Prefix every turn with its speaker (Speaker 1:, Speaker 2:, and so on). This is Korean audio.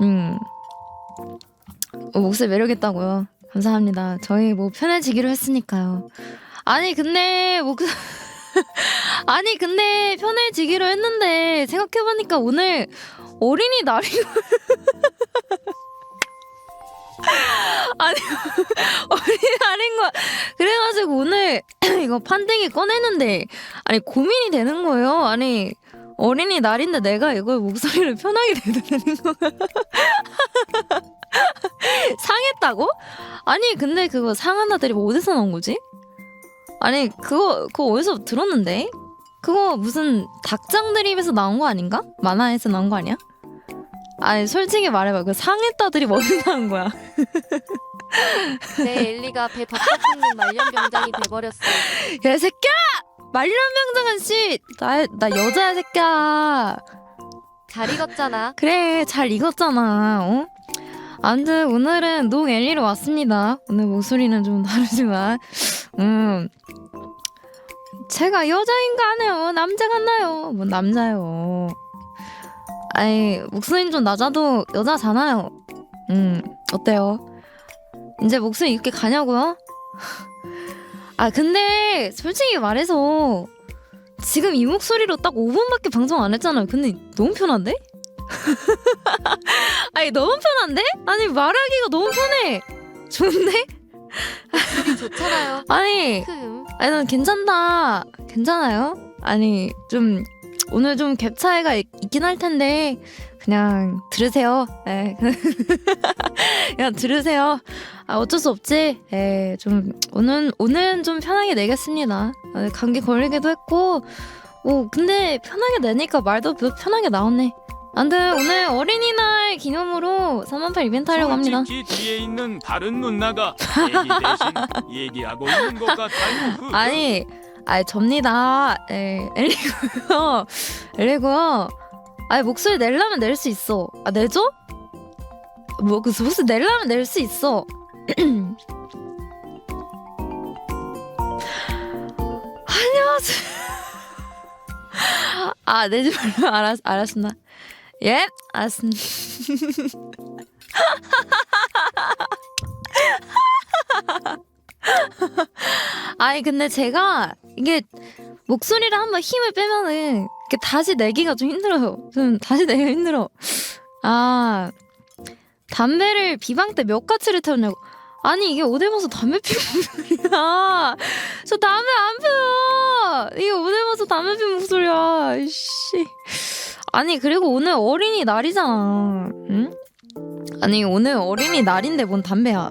Speaker 1: 음. 어, 목소리 매력있다고요. 감사합니다. 저희 뭐 편해지기로 했으니까요. 아니 근데 목 아니 근데 편해지기로 했는데 생각해보니까 오늘 어린이 날이고 아니 어린이 날인 거야. 그래가지고 오늘 이거 판때기 꺼내는데 아니 고민이 되는 거예요. 아니 어린이날인데 내가 이걸 목소리를 편하게 내도 되는 거야. 상했다고? 아니 근데 그거 상하나들이 뭐 어디서 나온 거지? 아니 그거 그거 어디서 들었는데? 그거 무슨 닭장 드립에서 나온 거 아닌가? 만화에서 나온 거 아니야? 아니 솔직히 말해봐 그 상했다들이 어디서 나온 거야?
Speaker 2: 내 엘리가 배 벗고 죽는 말년병장이 돼버렸어.
Speaker 1: 야 새끼야! 말년병장한 씨 나 나 여자야 새끼야.
Speaker 2: 잘 익었잖아.
Speaker 1: 그래 잘 익었잖아 어? 아무튼 오늘은 농 엘리로 왔습니다. 오늘 목소리는 좀 다르지만 음. 제가 여자인가 하네요? 남자 같나요? 뭐 남자요. 아니 목소리는 좀 낮아도 여자잖아요. 음 어때요? 이제 목소리 이렇게 가냐고요 아 근데 솔직히 말해서 지금 이 목소리로 딱 5분밖에 방송 안 했잖아요 근데 너무 편한데? 아니 너무 편한데? 아니 말하기가 너무 편해. 좋은데?
Speaker 2: 좋잖아요.
Speaker 1: 아니
Speaker 2: 흠.
Speaker 1: 아니 난 괜찮다. 괜찮아요? 아니 좀 오늘 좀 갭 차이가 있, 있긴 할 텐데 그냥 들으세요. 예. 그냥 들으세요. 아 어쩔 수 없지. 예, 좀 오늘 오늘은 좀 편하게 내겠습니다. 아, 감기 걸리기도 했고, 오 근데 편하게 내니까 말도 편하게 나왔네. 아무튼 오늘 어린이날 기념으로 3만팔 이벤트 하려고 합니다.
Speaker 3: 솔직히 뒤에 있는 다른 누나가 얘기 대신 얘기하고 있는 것 같아요. 흐흐.
Speaker 1: 아니, 아니 접니다. 예, 엘리고요. 엘리고요. 아니 목소리 내려면 낼 수 있어. 아 내줘? 뭐그 목소리 내려면 낼 수 있어. 안녕하세요. 아 내지 말라 알았 알았습니다. 예, 알았습니다. 아니 근데 제가 이게 목소리를 한번 힘을 빼면은 다시 내기가 좀 힘들어요. 좀 다시 내기가 힘들어. 아 담배를 비방 때 몇 가치를 태웠냐고. 아니 이게 오대모서 담배 피는 목소리야. 저 담배 안 피워요. 이게 오대모서 담배 피는 목소리야. 이씨. 아니 그리고 오늘 어린이 날이잖아. 응? 아니 오늘 어린이 날인데 뭔 담배야.